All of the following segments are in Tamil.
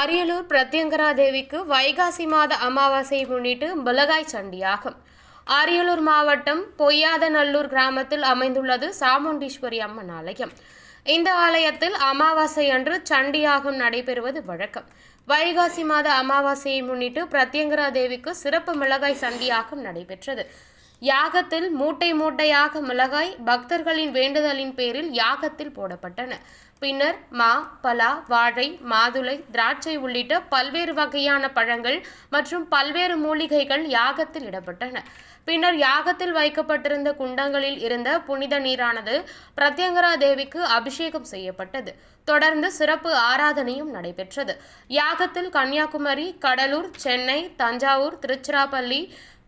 அரியலூர் பிரத்யங்கரா தேவிக்கு வைகாசி மாத அமாவாசையை முன்னிட்டு மிளகாய் சண்டியாகும். அரியலூர் மாவட்டம் பொய்யாதநல்லூர் கிராமத்தில் அமைந்துள்ளது சாமுண்டீஸ்வரி அம்மன் ஆலயம். இந்த ஆலயத்தில் அமாவாசை அன்று சண்டியாகம் நடைபெறுவது வழக்கம். வைகாசி மாத அமாவாசையை முன்னிட்டு பிரத்யங்கரா தேவிக்கு சிறப்பு மிளகாய் சண்டியாகம் நடைபெற்றது. யாகத்தில் மூட்டை மூட்டையாக மிளகாய் பக்தர்களின் வேண்டுதலின் பேரில் யாகத்தில் போடப்பட்டன. பின்னர் மா பலா வாழை மாதுளை திராட்சை உள்ளிட்ட பல்வேறு வகையான பழங்கள் மற்றும் பல்வேறு மூலிகைகள் யாகத்தில் இடப்பட்டன பின்னர் யாகத்தில் வைக்கப்பட்டிருந்த குண்டங்களில் இருந்த புனித நீரானது பிரத்யங்கரா தேவிக்கு அபிஷேகம் செய்யப்பட்டது. தொடர்ந்து சிறப்பு ஆராதனையும் நடைபெற்றது. யாகத்தில் கன்னியாகுமரி கடலூர் சென்னை தஞ்சாவூர் திருச்சிராப்பள்ளி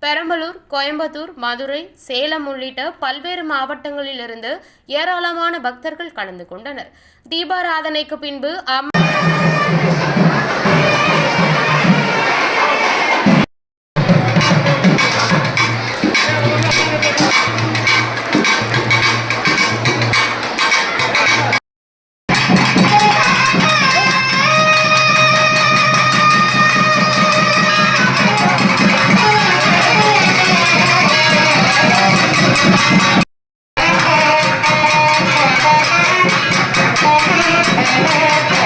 பெரம்பலூர் கோயம்புத்தூர் மதுரை சேலம் உள்ளிட்ட பல்வேறு மாவட்டங்களிலிருந்து ஏராளமான பக்தர்கள் கலந்து கொண்டனர். தீபாராதனைக்கு பின்பு அம் Hey, hey, hey.